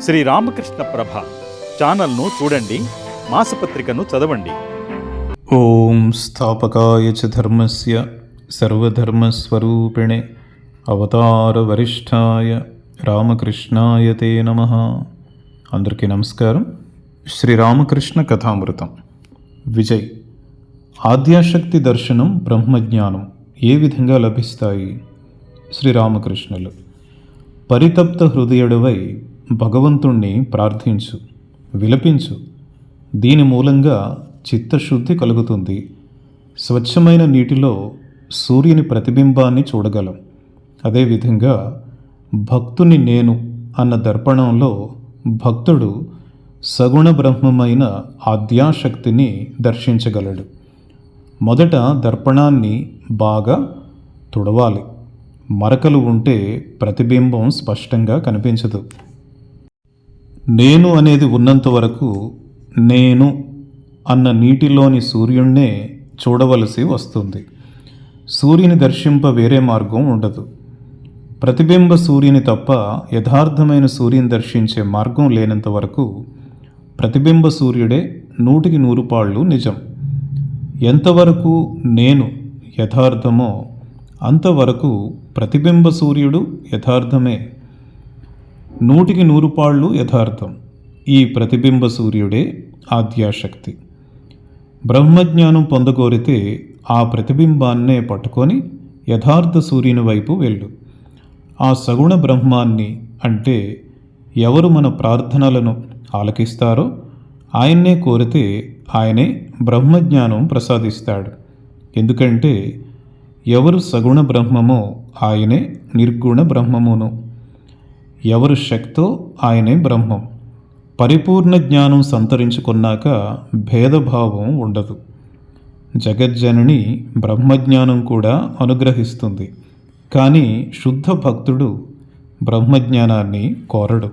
శ్రీ రామకృష్ణ ప్రభ ఛానల్ను చూడండి మాసపత్రికను చదవండి. ఓం స్థాపకాయ చ ధర్మస్య సర్వధర్మస్వరూపిణే అవతారవరిష్ఠాయ రామకృష్ణాయ తే నమ. అందరికీ నమస్కారం. శ్రీరామకృష్ణ కథామృతం. విజయ్. ఆద్యాశక్తి దర్శనం బ్రహ్మజ్ఞానం ఏ విధంగా లభిస్తాయి? శ్రీరామకృష్ణులు పరితప్త హృదయుడవై భగవంతుణ్ణి ప్రార్థించు విలపించు. దీని మూలంగా చిత్తశుద్ధి కలుగుతుంది. స్వచ్ఛమైన నీటిలో సూర్యుని ప్రతిబింబాన్ని చూడగలం. అదేవిధంగా భక్తుని నేను అన్న దర్పణంలో భక్తుడు సగుణ బ్రహ్మమైన ఆద్యాశక్తిని దర్శించగలడు. మొదట దర్పణాన్ని బాగా తుడవాలి. మరకలు ఉంటే ప్రతిబింబం స్పష్టంగా కనిపించదు. నేను అనేది ఉన్నంత వరకు నేను అన్న నీటిలోని సూర్యుణ్ణే చూడవలసి వస్తుంది. సూర్యుని దర్శింప వేరే మార్గం ఉండదు. ప్రతిబింబ సూర్యుని తప్ప యథార్థమైన సూర్యుని దర్శించే మార్గం లేనంత వరకు ప్రతిబింబ సూర్యుడే నూటికి నూరు పాళ్ళు నిజం. ఎంతవరకు నేను యథార్థమో అంతవరకు ప్రతిబింబ సూర్యుడు యథార్థమే. నూటికి నూరు పాళ్ళు యథార్థం. ఈ ప్రతిబింబ సూర్యుడే ఆద్యాశక్తి. బ్రహ్మజ్ఞానం పొందగోరితే ఆ ప్రతిబింబాన్నే పట్టుకొని యథార్థ సూర్యుని వైపు వెళ్ళు. ఆ సగుణ బ్రహ్మాన్ని అంటే ఎవరు మన ప్రార్థనలను ఆలకిస్తారో ఆయన్నే కోరితే ఆయనే బ్రహ్మజ్ఞానం ప్రసాదిస్తాడు. ఎందుకంటే ఎవరు సగుణ బ్రహ్మమో ఆయనే నిర్గుణ బ్రహ్మమును. ఎవరు శక్తో ఆయనే బ్రహ్మం. పరిపూర్ణ జ్ఞానం సంతరించుకున్నాక భేదభావం ఉండదు. జగజ్జనని బ్రహ్మజ్ఞానం కూడా అనుగ్రహిస్తుంది. కానీ శుద్ధ భక్తుడు బ్రహ్మజ్ఞానాన్ని కోరడు.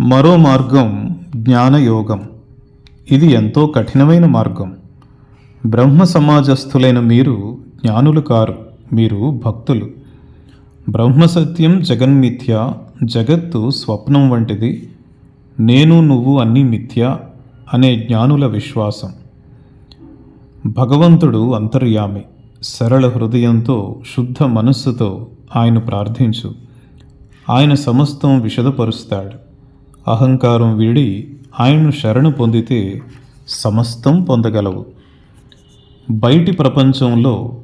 మరో మార్గం జ్ఞానయోగం. ఇది ఎంతో కఠినమైన మార్గం. బ్రహ్మ సమాజస్థులైన మీరు జ్ఞానులు కారు. మీరు భక్తులు. బ్రహ్మసత్యం జగన్మిథ్య జగత్తు స్వప్నం వంటిది. నేను నువ్వు అన్నీ మిథ్య అనే జ్ఞానుల విశ్వాసం. భగవంతుడు అంతర్యామి సరళ హృదయంతో శుద్ధ మనస్సుతో ఆయన ప్రార్థించు. ఆయన సమస్తం విషదపరుస్తాడు. అహంకారం వీడి ఆయన్ను శరణు పొందితే సమస్తం పొందగలవు. బయటి ప్రపంచంలో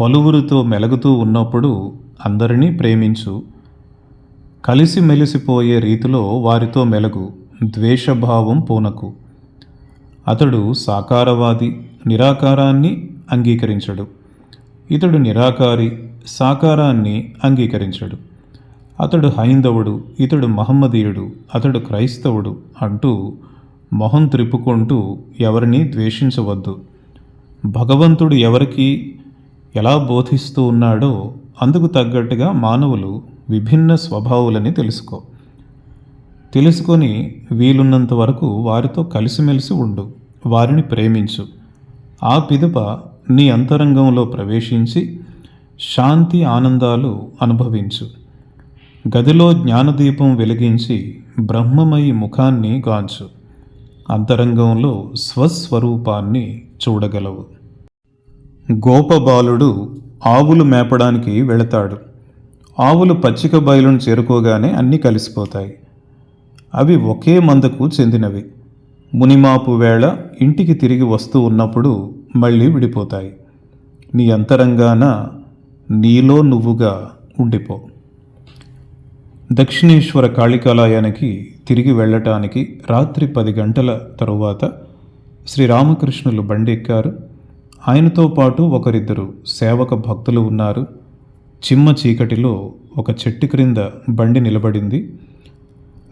పలువురితో మెలుగుతూ ఉన్నప్పుడు అందరినీ ప్రేమించు. కలిసి మెలిసిపోయే రీతిలో వారితో మెలగు ద్వేషభావం పూనకు. అతడు సాకారవాది నిరాకారాన్ని అంగీకరించడు. ఇతడు నిరాకారి సాకారాన్ని అంగీకరించడు. అతడు హైందవుడు ఇతడు మహమ్మదీయుడు అతడు క్రైస్తవుడు అంటూ మొహం త్రిప్పుకుంటూ ఎవరిని ద్వేషించవద్దు. భగవంతుడు ఎవరికి ఎలా బోధిస్తూ ఉన్నాడో అందుకు తగ్గట్టుగా మానవులు విభిన్న స్వభావులని తెలుసుకో. తెలుసుకొని వీలున్నంత వరకు వారితో కలిసిమెలిసి ఉండు వారిని ప్రేమించు. ఆ పిదప నీ అంతరంగంలో ప్రవేశించి శాంతి ఆనందాలు అనుభవించు. గదిలో జ్ఞానదీపం వెలిగించి బ్రహ్మమయి ముఖాన్ని గాంచు. అంతరంగంలో స్వస్వరూపాన్ని చూడగలవు. గోపబాలుడు ఆవులు మేపడానికి వెళతాడు. ఆవులు పచ్చిక బయలును చేరుకోగానే అన్నీ కలిసిపోతాయి. అవి ఒకే మందకు చెందినవి. మునిమాపు వేళ ఇంటికి తిరిగి వస్తూ ఉన్నప్పుడు మళ్ళీ విడిపోతాయి. నీ అంతరంగాన నీలో నువ్వుగా ఉండిపో. దక్షిణేశ్వర కాళికాలయానికి తిరిగి వెళ్ళటానికి రాత్రి పది గంటల తరువాత శ్రీరామకృష్ణులు బండెక్కారు. ఆయనతో పాటు ఒకరిద్దరు సేవక భక్తులు ఉన్నారు. చిమ్మ చీకటిలో ఒక చెట్టు క్రింద బండి నిలబడింది.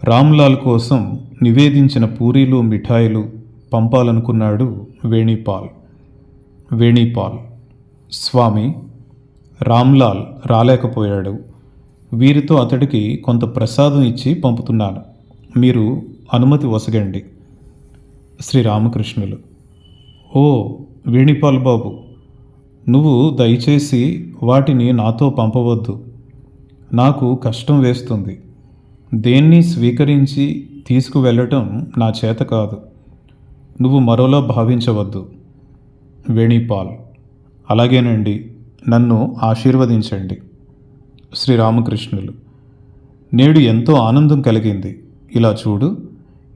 రామ్లాల్ కోసం నివేదించిన పూరీలు మిఠాయిలు పంపాలనుకున్నాడు వేణిపాల్. వేణిపాల్ స్వామి రామ్లాల్ రాలేకపోయాడు. వీరితో అతడికి కొంత ప్రసాదం ఇచ్చి పంపుతున్నాను. మీరు అనుమతి వసగండి. శ్రీరామకృష్ణులు ఓ వేణిపాల్ బాబు నువ్వు దయచేసి వాటిని నాతో పంపవద్దు. నాకు కష్టం వేస్తుంది. దేన్ని స్వీకరించి తీసుకువెళ్ళటం నా చేత కాదు. నువ్వు మరోలా భావించవద్దు. వేణిపాల్ అలాగేనండి. నన్ను ఆశీర్వదించండి. శ్రీరామకృష్ణులు నేడు ఎంతో ఆనందం కలిగింది. ఇలా చూడు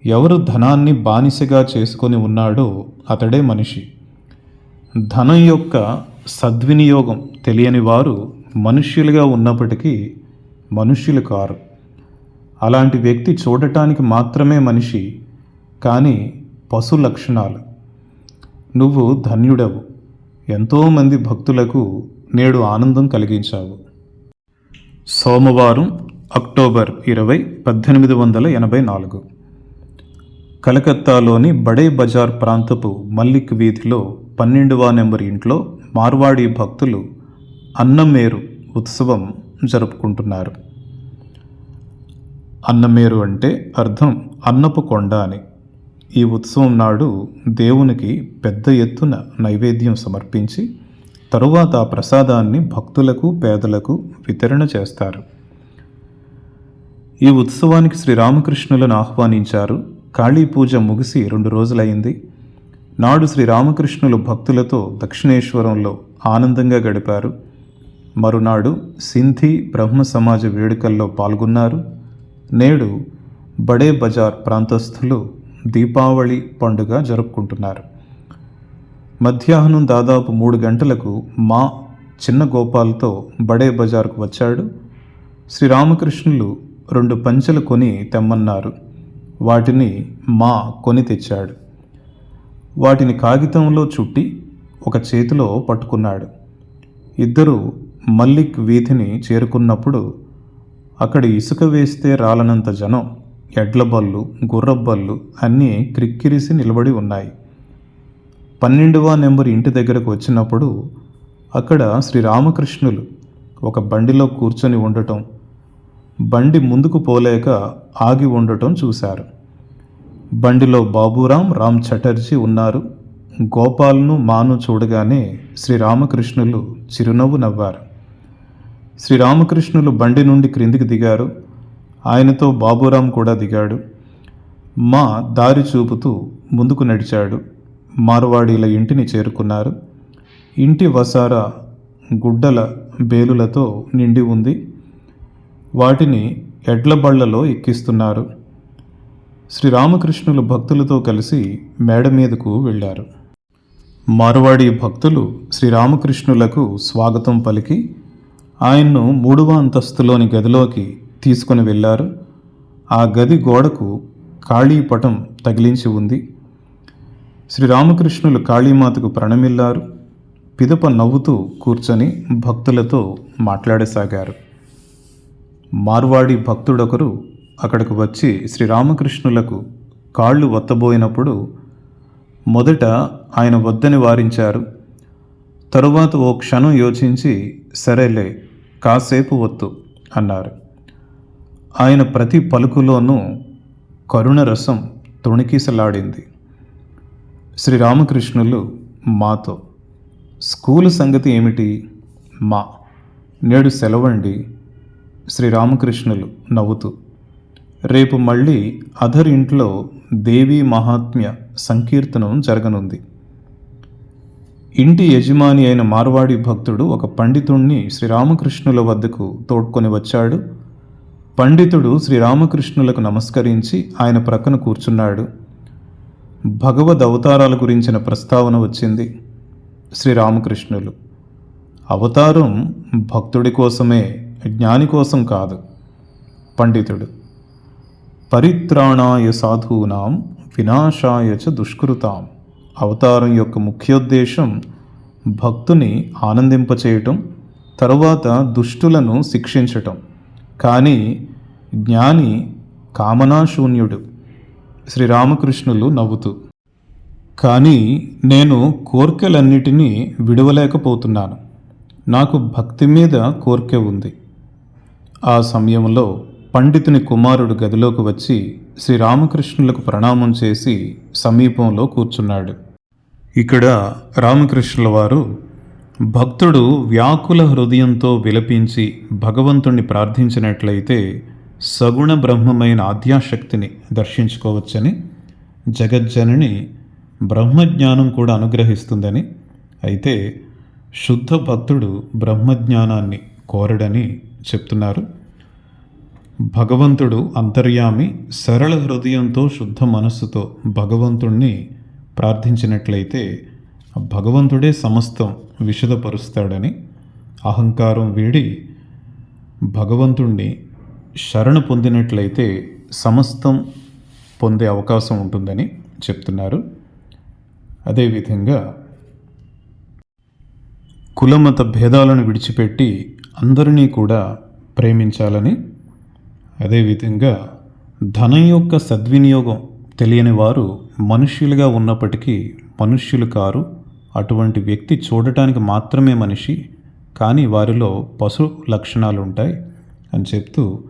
ఎవరు ధనాన్ని బానిసగా చేసుకొని ఉన్నాడో అతడే మనిషి. ధనం యొక్క సద్వినియోగం తెలియని వారు మనుష్యులుగా ఉన్నప్పటికీ మనుష్యులు కారు. అలాంటి వ్యక్తి చూడటానికి మాత్రమే మనిషి కానీ పశు లక్షణాలు. నువ్వు ధన్యుడవు. ఎంతోమంది భక్తులకు నేడు ఆనందం కలిగించావు. సోమవారం అక్టోబర్ ఇరవై పద్దెనిమిది వందల ఎనభై నాలుగు. కలకత్తాలోని బడే బజార్ ప్రాంతపు మల్లిక్ వీధిలో పన్నెండవ నెంబర్ ఇంట్లో మార్వాడి భక్తులు అన్నమేరు ఉత్సవం జరుపుకుంటున్నారు. అన్నమేరు అంటే అర్థం అన్నపు కొండ అని. ఈ ఉత్సవం నాడు దేవునికి పెద్ద ఎత్తున నైవేద్యం సమర్పించి తరువాత ఆ ప్రసాదాన్ని భక్తులకు పేదలకు వితరణ చేస్తారు. ఈ ఉత్సవానికి శ్రీరామకృష్ణులను ఆహ్వానించారు. కాళీ పూజ ముగిసి రెండు రోజులైంది. నాడు శ్రీరామకృష్ణులు భక్తులతో దక్షిణేశ్వరంలో ఆనందంగా గడిపారు. మరునాడు సింధీ బ్రహ్మ సమాజ వేడుకల్లో పాల్గొన్నారు. నేడు బడే బజార్ ప్రాంతస్థులు దీపావళి పండుగ జరుపుకుంటున్నారు. మధ్యాహ్నం దాదాపు మూడు గంటలకు మా చిన్న గోపాల్తో బడే బజార్కు వచ్చాడు. శ్రీరామకృష్ణులు రెండు పంచెలు కొని తెమ్మన్నారు. వాటిని మా కొని తెచ్చాడు. వాటిని కాగితంలో చుట్టి ఒక చేతిలో పట్టుకున్నాడు. ఇద్దరు మల్లిక్ వీధిని చేరుకున్నప్పుడు అక్కడ ఇసుక వేస్తే రాలనంత జనం ఎడ్ల బళ్ళు గుర్రబళ్ళు అన్నీ క్రిక్కిరిసి నిలబడి ఉన్నాయి. పన్నెండవ నెంబర్ ఇంటి దగ్గరకు వచ్చినప్పుడు అక్కడ శ్రీరామకృష్ణులు ఒక బండిలో కూర్చొని ఉండటం బండి ముందుకు పోలేక ఆగి ఉండటం చూశారు. బండిలో బాబురాం రామ్ చటర్జీ ఉన్నారు. గోపాల్ను మాను చూడగానే శ్రీరామకృష్ణులు చిరునవ్వు నవ్వారు. శ్రీరామకృష్ణులు బండి నుండి క్రిందికి దిగారు. ఆయనతో బాబురాం కూడా దిగాడు. మా దారి చూపుతూ ముందుకు నడిచాడు. మార్వాడీల ఇంటిని చేరుకున్నారు. ఇంటి వసార గుడ్డల బేలులతో నిండి ఉంది. వాటిని ఎడ్ల బళ్ళలో ఎక్కిస్తున్నారు. శ్రీరామకృష్ణులు భక్తులతో కలిసి మేడ మీదకు వెళ్ళారు. మార్వాడి భక్తులు శ్రీరామకృష్ణులకు స్వాగతం పలికి ఆయన్ను మూడవ అంతస్తులోని గదిలోకి తీసుకుని వెళ్ళారు. ఆ గది గోడకు కాళీపటం తగిలించి ఉంది. శ్రీరామకృష్ణులు కాళీమాతకు ప్రణమిల్లారు. పిదప నవ్వుతూ కూర్చొని భక్తులతో మాట్లాడసాగారు. మార్వాడి భక్తుడొకరు అక్కడికి వచ్చి శ్రీరామకృష్ణులకు కాళ్ళు ఒత్తబోయినప్పుడు మొదట ఆయన వద్దని వారించారు. తరువాత ఓ క్షణం యోచించి సరేలే కాసేపు వత్తు అన్నారు. ఆయన ప్రతి పలుకులోనూ కరుణ రసం తొణికిసలాడింది. శ్రీరామకృష్ణులు మాతో స్కూలు సంగతి ఏమిటి? మా నేడు సెలవండి శ్రీరామకృష్ణులు నవ్వుతూ రేపు మళ్ళీ అధర్ ఇంట్లో దేవీ మహాత్మ్య సంకీర్తనం జరగనుంది. ఇంటి యజమాని అయిన మార్వాడి భక్తుడు ఒక పండితుణ్ణి శ్రీరామకృష్ణుల వద్దకు తోడ్కొని వచ్చాడు. పండితుడు శ్రీరామకృష్ణులకు నమస్కరించి ఆయన ప్రక్కన కూర్చున్నాడు. భగవద్ అవతారాల గురించిన ప్రస్తావన వచ్చింది శ్రీరామకృష్ణులు. అవతారం భక్తుడి కోసమే జ్ఞాని కోసం కాదు పండితుడు. పరిత్రాణాయ సాధూనాం వినాశాయ చ దుష్కృతాం. అవతారం యొక్క ముఖ్యోద్దేశం భక్తుని ఆనందింపచేయటం తరువాత దుష్టులను శిక్షించటం. కానీ జ్ఞాని కామనాశూన్యుడు శ్రీరామకృష్ణులు నవ్వుతూ కానీ నేను కోర్కెలన్నిటినీ విడవలేకపోతున్నాను. నాకు భక్తి మీద కోర్కె ఉంది. ఆ సమయంలో పండితుని కుమారుడు గదిలోకి వచ్చి శ్రీరామకృష్ణులకు ప్రణామం చేసి సమీపంలో కూర్చున్నాడు. ఇక్కడ రామకృష్ణుల వారు భక్తుడు వ్యాకుల హృదయంతో విలపించి భగవంతుణ్ణి ప్రార్థించినట్లయితే సగుణ బ్రహ్మమైన ఆద్యాశక్తిని దర్శించుకోవచ్చని జగజ్జనని బ్రహ్మజ్ఞానం కూడా అనుగ్రహిస్తుందని అయితే శుద్ధ భక్తుడు బ్రహ్మజ్ఞానాన్ని కోరడని చెప్తున్నారు. భగవంతుడు అంతర్యామి సరళ హృదయంతో శుద్ధ మనస్సుతో భగవంతుణ్ణి ప్రార్థించినట్లయితే భగవంతుడే సమస్తం విషదపరుస్తాడని అహంకారం వీడి భగవంతుణ్ణి శరణు పొందినట్లయితే సమస్తం పొందే అవకాశం ఉంటుందని చెప్తున్నారు. అదేవిధంగా కులమత భేదాలను విడిచిపెట్టి అందరినీ కూడా ప్రేమించాలని అదేవిధంగా ధనం యొక్క సద్వినియోగం తెలియని వారు మనుష్యులుగా ఉన్నప్పటికీ మనుష్యులు కారు. అటువంటి వ్యక్తి చూడటానికి మాత్రమే మనిషి కానీ వారిలో పశు లక్షణాలు ఉంటాయి అని చెప్తూ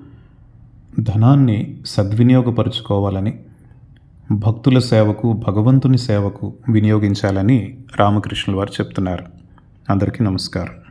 ధనాన్ని సద్వినియోగపరుచుకోవాలని భక్తుల సేవకు భగవంతుని సేవకు వినియోగించాలని రామకృష్ణుల వారు చెప్తున్నారు. అందరికీ నమస్కారం.